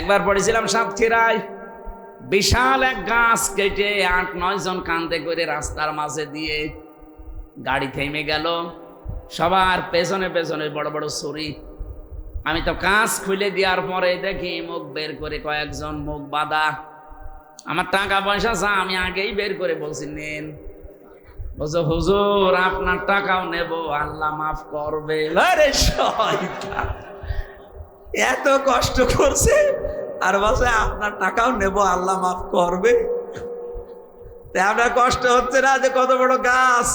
একবার পড়েছিলাম সাতক্ষীরায় বিশাল এক গাছ কেটে আট, নয় জন কান্দে করে রাস্তার মাঝে দিয়ে গাড়ি থেমে গেল। সবার পেছনে পেছনে বড় বড় ছুরি। আমি তো কাজ খুলে দেওয়ার পরে দেখি মুখ বের করে কয়েকজন মুখ বাঁধা। আমার টাকা পয়সা চা আমি আগেই বের করে বলছি, নেন। বলছো, হুজুর, আপনার টাকাও নেব, আল্লাহ মাফ করবে। এত কষ্ট করছে, আর বলছে, আপনার টাকাও নেব, আল্লাহ মাফ করবে। আপনার কষ্ট হচ্ছে না যে কত বড় গাছ।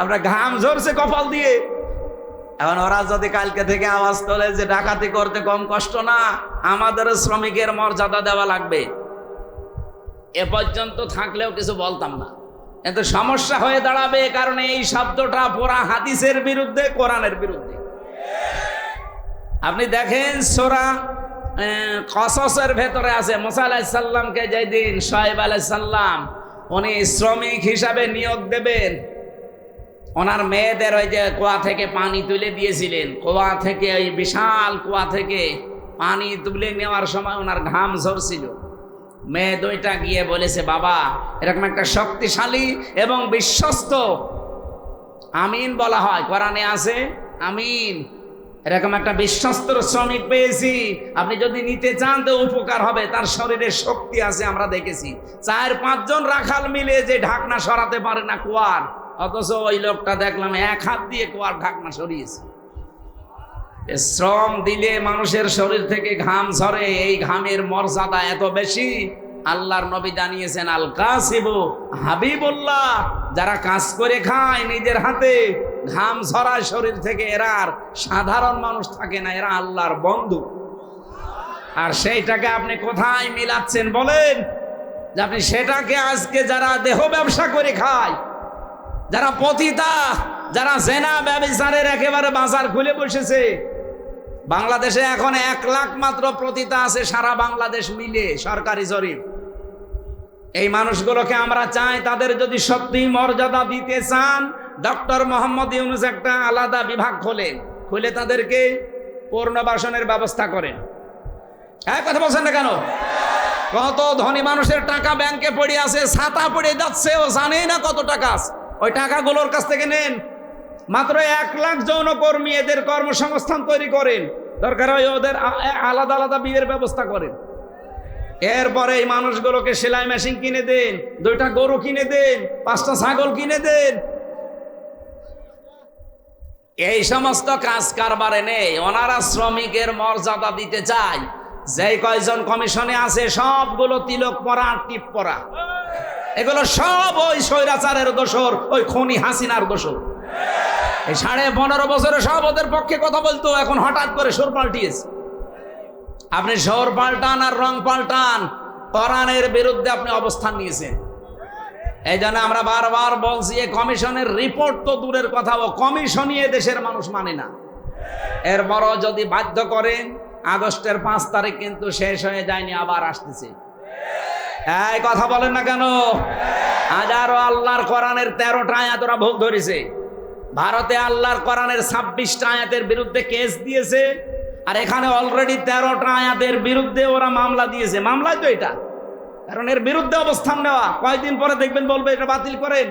আপনার ঘাম ঝরছে কপাল দিয়ে। এখন ওরা যদি কালকে থেকে আওয়াজ তোলে যে ডাকাতি করতে কম কষ্ট না, আমাদের শ্রমিকের মর্যাদা দেওয়া লাগবে। এ পর্যন্ত থাকলেও কিছু বলতাম না। কিন্তু সমস্যা হয়ে দাঁড়াবে কারণ এই শব্দটা পুরা হাদিসের বিরুদ্ধে, কোরআনের বিরুদ্ধে। আপনি দেখেন সোরা কসসের ভেতরে আছে, মোসা আলাহিসাল্লামকে যেদিন সোহেব আলাইসাল্লাম উনি শ্রমিক হিসাবে নিয়োগ দেবেন, ওনার মেয়েদের ওই যে কুয়া থেকে পানি তুলে দিয়েছিলেন, কুয়া থেকে ওই বিশাল কুয়া থেকে পানি তুলে নেওয়ার সময় ওনার ঘাম ঝরছিল। মেয়ে দুইটা গিয়ে বলেছে, বাবা, এরকম একটা শক্তিশালী এবং বিশ্বস্ত আমিন বলা হয়, কোরআনে আছে, আমিন। এরকম একটা বিশ্বস্ত শ্রমিক পেয়েছি। আপনি যদি নিতে চান তো উপকার হবে, তার শরীরে শক্তি আছে, আমরা দেখেছি। চার পাঁচজন রাখাল মিলে যে ঢাকনা সরাতে পারে না কুয়ার, অথচ ওই লোকটা দেখলাম এক হাত দিয়ে কুয়ার ঢাকনা সরিয়েছে। শ্রম দিলে মানুষের শরীর থেকে ঘাম ঝরে, এই ঘামের মর্যাদা এত বেশি। আল্লাহর নবী জানিয়েছেন আল কাসিবু হাবিবুল্লাহ, যারা কাজ করে খায় নিজের হাতে ঘাম ঝরায় শরীর থেকে এরা আর সাধারণ মানুষ থাকে না, এরা আল্লাহর বন্ধু। আর সেইটাকে আপনি কোথায় মিলাচ্ছেন বলেন? যে আপনি সেটাকে আজকে যারা দেহ ব্যবসা করে খায়, যারা পতিতা, যারা জেনা ব্যবসারের একেবারে বাজার খুলে বসেছে, বাংলাদেশে এখন এক লাখ মাত্র প্রতিতা আছে, সারা বাংলাদেশ মিলে, সরকারি জরিপ। এই মানুষগুলোকে আমরা চাই তাদের যদি সত্যি মর্যাদা দিতে চান ডক্টর মোহাম্মদ ইউনুস একটা আলাদা বিভাগ খোলেন খুলে তাদেরকে পুনর্বাসনের ব্যবস্থা করেন হ্যাঁ কথা বলছেন না কেন? কত ধনী মানুষের টাকা ব্যাংকে পড়ে আছে, ছাতা পড়ে যাচ্ছে, ও জানেই না কত টাকা ওই টাকাগুলোর কাছ থেকে নেন। মাত্র এক লাখ যৌনকর্মী এদের কর্মসংস্থান তৈরি করেন। দরকার হয় ওদের আলাদা আলাদা বিয়ের ব্যবস্থা করেন। এরপরে এই মানুষগুলোকে সেলাই মেশিন কিনে দেন, দুইটা গরু কিনে দেন, পাঁচটা ছাগল কিনে দেন এই সমস্ত কাজ কারবারে নেই। ওনারা শ্রমিকের মর্যাদা দিতে চায়। যে কয়জন কমিশনে আছে, সবগুলো তিলক পরা আর টিপ পরা। এগুলো সব ওই স্বৈরাচারের দোষর, ওই খনি হাসিনার দোষর। এই সাড়ে পনেরো বছরে সব ওদের পক্ষে কথা বলতো, এখন হঠাৎ করে সুর পাল্টিয়েছে। আপনি শহর পাল্টান আর রং পাল্টান কোরআনের বিরুদ্ধে আপনি অবস্থান নিয়েছেন। এই জন্য আমরা বারবার বলছি এই কমিশনের রিপোর্ট তো দূরের কথা, ও কমিশনই এ দেশের মানুষ মানে না। এরপরও যদি বাধ্য করেন, আগস্টের পাঁচ তারিখ কিন্তু শেষ হয়ে যায়নি, আবার আসতেছে। এই কথা বলেন না কেন? হাজারো আল্লাহর কোরআনের তেরোটা আয়াত ওরা ভুল ধরেছে। ভারতে আল্লাহর কোরআনের ছাব্বিশটা আয়াতের বিরুদ্ধে কেস দিয়েছে, আর এখানে অলরেডি তেরোটা আয়াতের বিরুদ্ধে ওরা মামলা দিয়েছে। মামলায় তো এটা। কারণ এর বিরুদ্ধে অবস্থান নেওয়া। কয়েকদিন পরে দেখবেন বলবে, এটা বাতিল করেন।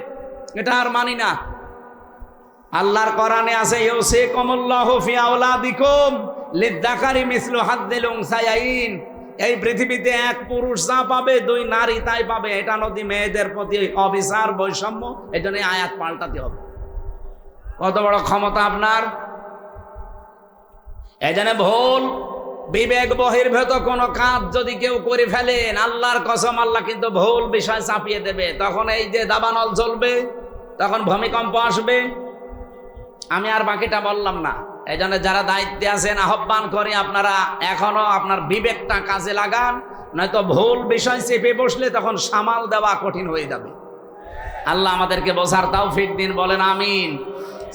এটা আর মানি না। আল্লাহর কোরআনে আছে ইউসে কমুল্লাহ ফি আওলাদিকুম লিদ্দাকারি মিসলু হাদ্দিল উনসায়াইন। এই পৃথিবীতে এক পুরুষ যা পাবে, দুই নারী তাই পাবে। এটা নদী মেয়েদের প্রতি অবিচার, বৈষম্য এই জন্য আয়াত পাল্টাতে হবে। কত বড় ক্ষমতা আপনার? এই জন্য ভুল। বিবেক বহির্ভূত কোনো কাজ যদি কেউ করে ফেলেন, আল্লাহর কসম, আল্লাহ কিন্তু ভুল বিষয় চাপিয়ে দেবে। তখন এই যে দাবানল চলবে, তখন ভূমিকম্প আসবে। আমি আর বাকিটা বললাম না। এই জন্য যারা দায়িত্বে আছেন, আহ্বান করে আপনারা এখনও আপনার বিবেকটা কাজে লাগান, নয়তো ভুল বিষয় চেপে বসলে তখন সামাল দেওয়া কঠিন হয়ে যাবে। আল্লাহ আমাদেরকে বোঝার তাও ফিট দিন, বলেন আমিন।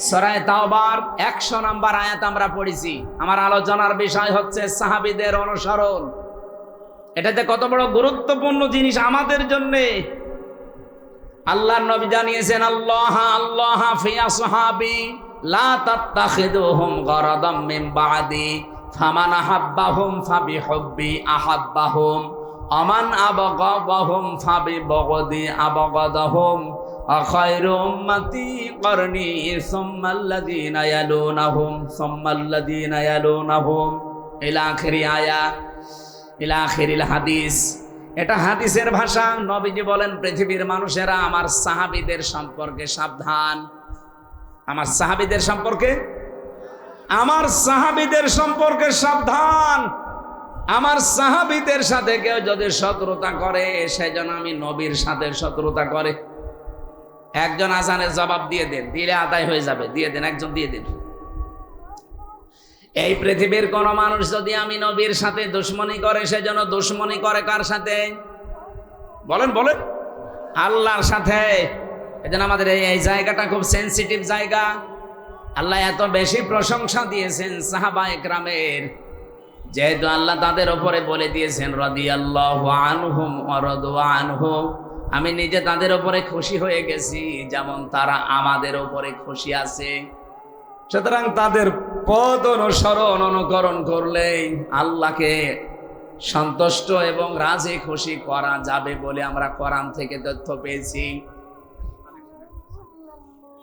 সরায় তাওবার একশো নাম্বার আয়াত আমরা পড়েছি। আমার আলোচনার বিষয় হচ্ছে সাহাবিদের অনুসরণ। এটাতে কত বড় গুরুত্বপূর্ণ জিনিস আমাদের জন্যে। আল্লাহর নবী জানিয়েছেন, আল্লাহ আল্লাহ ফিয়া সাহাবি লা তাত্তাখিদুহুম গরাদাম মিন বাদি, ফামান আহাব্বাহুম ফাবি হব্বি আহাব্বাহুম অমান আবগাবাহুম ফাবি বগদি আবগাদাহুম। أخير أمتي قرني ثم الذين يلونهم ثم الذين يلونهم إلى آخر آية إلى آخر الحديث এটা হাদিসের ভাষা নবীজি বলেন পৃথিবীর মানুষেরা আমার সাহাবীদের সম্পর্কে সাবধান আমার সাহাবীদের সম্পর্কে আমার সাহাবীদের সম্পর্কে সাবধান আমার সাহাবীদের সাথে কেউ যদি শত্রুতা করে সেজন্য আমি নবীর সাথে শত্রুতা করে একজন আজানের জবাব দিয়ে দেন, দিলে আদায় হয়ে যাবে, দিয়ে দেন, একজন দিয়ে দিন। এই পৃথিবীর কোন মানুষ যদি আমি নবীর সাথে দুশ্মনী করে সেজন্য দুশ্মনী করে কার সাথে? বলেন বলেন। আল্লাহর সাথে। এজন্য আমাদের এই জায়গাটা খুব সেন্সিটিভ জায়গা। আল্লাহ এত বেশি প্রশংসা দিয়েছেন সাহাবা একরামের। যেহেতু আল্লাহ তাদের ওপরে বলে দিয়েছেন রদি আল্লাহ আনহুম আনহুম আমি নিজে তাদের ওপরে খুশি হয়ে গেছি, যেমন তারা আমাদের ওপরে খুশি আছে। সুতরাং তাদের পদ অনুসরণ অনুকরণ করলেই আল্লাহকে সন্তুষ্ট এবং রাজে খুশি করা যাবে বলে আমরা কোরআন থেকে তথ্য পেয়েছি।